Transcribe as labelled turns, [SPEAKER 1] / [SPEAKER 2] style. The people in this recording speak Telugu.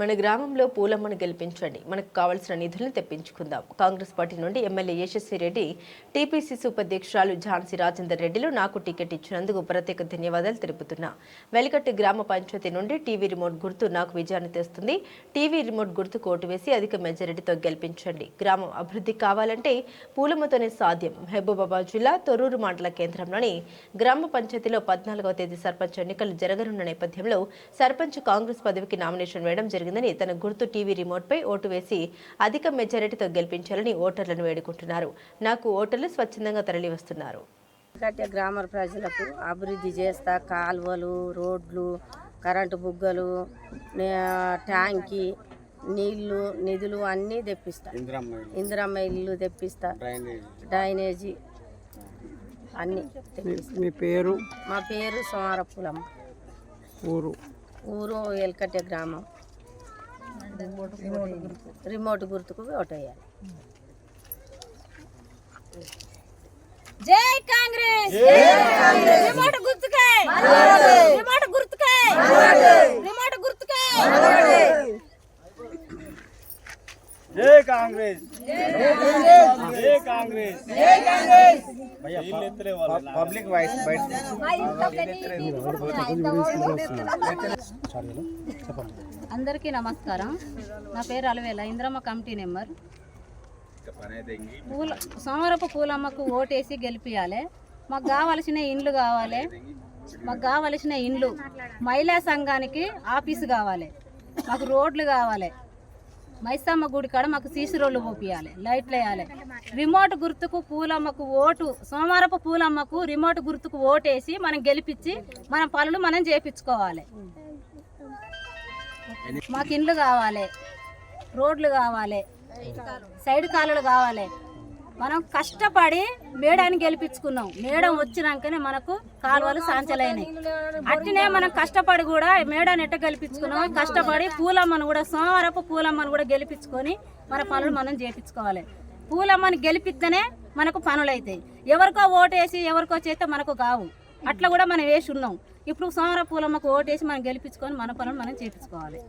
[SPEAKER 1] మన గ్రామంలో పూలమ్మను గెలిపించండి. మనకు కావాల్సిన నిధులను తెప్పించుకుందాం. కాంగ్రెస్ పార్టీ నుండి ఎమ్మెల్యే యశస్వి రెడ్డి టీపీసీసీ ఉపాధ్యక్షురాలు ఝాన్సీ రాజేందర్ రెడ్డిలు నాకు టికెట్ ఇచ్చినందుకు ప్రత్యేక ధన్యవాదాలు తెలుపుతున్నా. వెలిగట్టు గ్రామ పంచాయతీ నుండి టీవీ రిమోట్ గుర్తు నాకు విజయాన్ని తెస్తుంది. టీవీ రిమోట్ గుర్తు కోటు వేసి అధిక మెజారిటీతో గెలిపించండి. గ్రామం అభివృద్ధి కావాలంటే పూలమ్మతోనే సాధ్యం. మహబూబాబాద్ జిల్లా తొర్రూరు మండల కేంద్రంలోని గ్రామ పంచాయతీలో పద్నాలుగవ తేదీ సర్పంచ్ ఎన్నికలు జరగనున్న నేపథ్యంలో సర్పంచ్ కాంగ్రెస్ పదవికి నామినేషన్ వేయడం జరిగింది. జరిగిందని తన గుర్తు టీవీ రిమోట్ పై ఓటు వేసి అధిక మెజారిటీతో గెలిపించాలని ఓటర్లను వేడుకుంటున్నారు. నాకు ఓటర్లు స్వచ్ఛందంగా తరలివస్తున్నారు.
[SPEAKER 2] కట్టే గ్రామ ప్రజలకు అభివృద్ధి చేస్తా కాలువలు రోడ్లు కరెంటు బుగ్గలు ట్యాంకి నీళ్ళు నిధులు అన్నీ తెప్పిస్తా. ఇందిరమ్మ ఇల్లు. తెప్పిస్తా. డ్రైనేజీ. అన్నీ
[SPEAKER 3] మీ పేరు?
[SPEAKER 2] మా పేరు సోమరపులం
[SPEAKER 3] ఊరు?
[SPEAKER 2] ఊరు ఎల్కట్టే గ్రామం. రిమోట్ గుర్తుకు ఓటేయాలి జై కాంగ్రెస్! రిమోట్ గుర్తుకే! రిమోట్ గుర్తుకే! రిమోట్ గుర్తుకే!
[SPEAKER 4] జై కాంగ్రెస్! జై కాంగ్రెస్! జై కాంగ్రెస్! పబ్లిక్ వాయిస్ బయట
[SPEAKER 5] అందరికీ నమస్కారం. నా పేరు అలవేల ఇంద్రమ్మ కమిటీ నెంబర్. పూల సోమరపు పూలమ్మకు ఓటేసి గెలిపియాలి. మాకు కావలసిన ఇండ్లు కావాలి. మాకు కావలసిన ఇండ్లు మహిళా సంఘానికి ఆఫీసు కావాలి. మాకు రోడ్లు కావాలి. మైసమ్మ గుడి కాడ మాకు సీసీ రోడ్లు పోపియాలి. లైట్లు వేయాలి. రిమోట్ గుర్తుకు పూలమ్మకు ఓటు సోమవారపు పూలమ్మకు రిమోట్ గుర్తుకు ఓటేసి మనం గెలిపించి మన పనులు మనం చేపించుకోవాలి. మాకు ఇండ్లు కావాలి రోడ్లు కావాలి సైడ్ కాలువలు కావాలి. మనం కష్టపడి మేడాన్ని గెలిపించుకున్నాం. మేడం వచ్చినాకనే మనకు కాలువలు సాంచలైనవి అట్టినే మనం కష్టపడి కూడా మేడాన్ని ఎట్ట గెలిపించుకున్నాం కష్టపడి పూలమ్మను కూడా సోమవారపు పూలమ్మను కూడా గెలిపించుకొని మన పనులు మనం చేపించుకోవాలి. పూలమ్మని గెలిపిస్తేనే మనకు పనులు అవుతాయి ఎవరికో ఓటేసి ఎవరికో చేస్తే మనకు కావు. అట్లా కూడా మనం వేసి ఉన్నాం. ఇప్పుడు సోమర పూలమ్మకు ఓటేసి మనం గెలిపించుకొని మన పనులు మనం చేపించుకోవాలి.